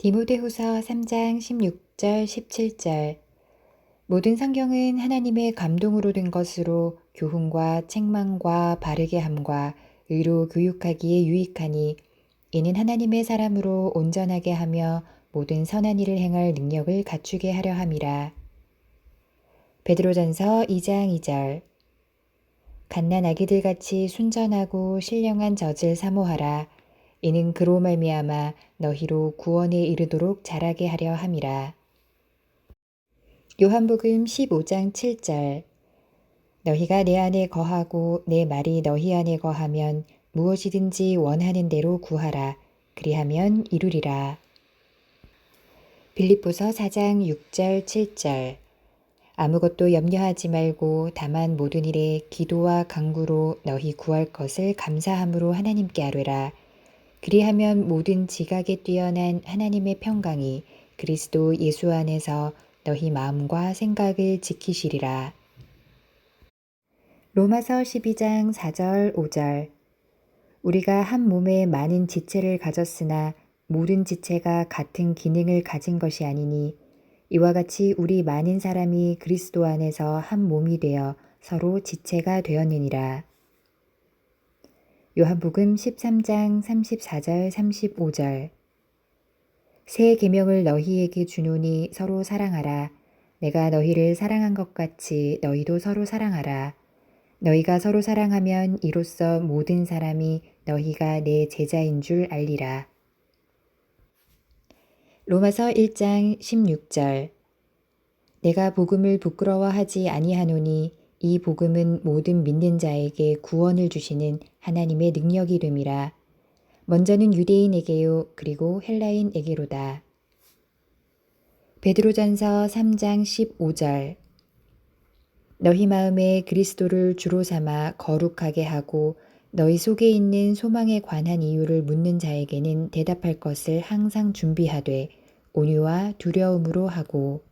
디모데후서 3장 16절 17절 모든 성경은 하나님의 감동으로 된 것으로 교훈과 책망과 바르게 함과 의로 교육하기에 유익하니 이는 하나님의 사람으로 온전하게 하며 모든 선한 일을 행할 능력을 갖추게 하려 함이라. 베드로전서 2장 2절 갓난 아기들 같이 순전하고 신령한 젖을 사모하라. 이는 그로 말미암아 너희로 구원에 이르도록 자라게 하려 함이라. 요한복음 15장 7절 너희가 내 안에 거하고 내 말이 너희 안에 거하면 무엇이든지 원하는 대로 구하라. 그리하면 이루리라. 빌립보서 4장 6절 7절 아무것도 염려하지 말고 다만 모든 일에 기도와 간구로 너희 구할 것을 감사함으로 하나님께 아뢰라. 그리하면 모든 지각에 뛰어난 하나님의 평강이 그리스도 예수 안에서 너희 마음과 생각을 지키시리라. 로마서 12장 4절 5절 우리가 한 몸에 많은 지체를 가졌으나 모든 지체가 같은 기능을 가진 것이 아니니 이와 같이 우리 많은 사람이 그리스도 안에서 한 몸이 되어 서로 지체가 되었느니라. 요한복음 13장 34절 35절 새 계명을 너희에게 주노니 서로 사랑하라. 내가 너희를 사랑한 것 같이 너희도 서로 사랑하라. 너희가 서로 사랑하면 이로써 모든 사람이 너희가 내 제자인 줄 알리라. 로마서 1장 16절 내가 복음을 부끄러워하지 아니하노니 이 복음은 모든 믿는 자에게 구원을 주시는 하나님의 능력이 됨이라. 먼저는 유대인에게요 그리고 헬라인에게로다. 베드로전서 3장 15절 너희 마음에 그리스도를 주로 삼아 거룩하게 하고 너희 속에 있는 소망에 관한 이유를 묻는 자에게는 대답할 것을 항상 준비하되 온유와 두려움으로 하고